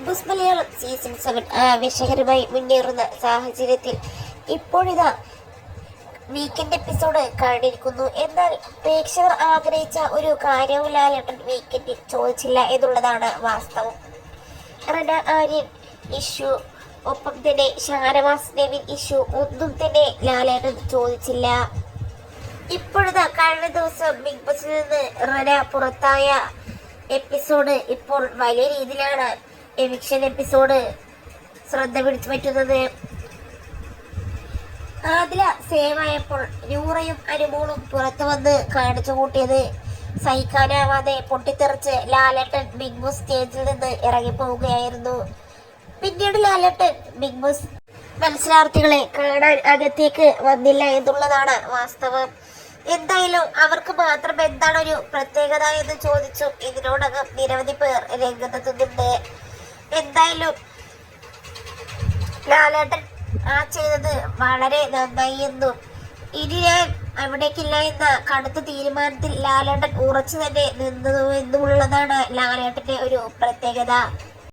Big boss Malayalam season seven ആവേശകരമായി മുന്നേറുന്ന സാഹചര്യത്തിൽ ഇപ്പോഴിതാ വീക്കെൻഡ് എപ്പിസോഡ് കണ്ടിരിക്കുന്നു. എന്നാൽ പ്രേക്ഷകർ ആഗ്രഹിച്ച ഒരു കാര്യവും ലാലേട്ടൻ വീക്കെൻഡിൽ ചോദിച്ചില്ല എന്നുള്ളതാണ് വാസ്തവം. റന ആര്യൻ ഇഷ്യൂ ഒപ്പം തന്നെ ഷാനവാസ് നെവിൻ ഇഷ്യൂ ഒന്നും തന്നെ ലാലേട്ടൻ ചോദിച്ചില്ല. ഇപ്പോഴത്തെ കഴിഞ്ഞ ദിവസം ബിഗ് ബോസിൽ നിന്ന് റന പുറത്തായ എപ്പിസോഡ് ഇപ്പോൾ വലിയ രീതിയിലാണ് എവിക്ഷൻ എപ്പിസോഡ് ശ്രദ്ധ പിടിച്ചു പറ്റുന്നത്. ആദില സേവായപ്പോൾ നൂറയും അനുമോളും പുറത്തു വന്ന് കാണിച്ചു കൂട്ടിയത്. സഹിക്കാനാവാതെ പൊട്ടിത്തെറിച്ച് ലാലേട്ടൻ ബിഗ് ബോസ് സ്റ്റേജിൽ നിന്ന് ഇറങ്ങിപ്പോവുകയായിരുന്നു. പിന്നീട് ലാലേട്ടൻ ബിഗ് ബോസ് മത്സരാർത്ഥികളെ കാണാൻ അകത്തേക്ക് വന്നില്ല എന്നുള്ളതാണ് വാസ്തവം. എന്തായാലും അവർക്ക് മാത്രം എന്താണ് ഒരു പ്രത്യേകത എന്ന് ചോദിച്ചു ഇതിനോടകം നിരവധി പേർ രംഗത്തെത്തുന്നുണ്ട്. എന്തായാലും ലാലേട്ടൻ ആ ചെയ്തത് വളരെ നന്നായി എന്നും ഇനി ഞാൻ അവിടേക്കില്ല എന്ന കടുത്ത തീരുമാനത്തിൽ ലാലേട്ടൻ ഉറച്ചു തന്നെ നിന്നു എന്നുള്ളതാണ് ലാലേട്ടന്റെ ഒരു പ്രത്യേകത.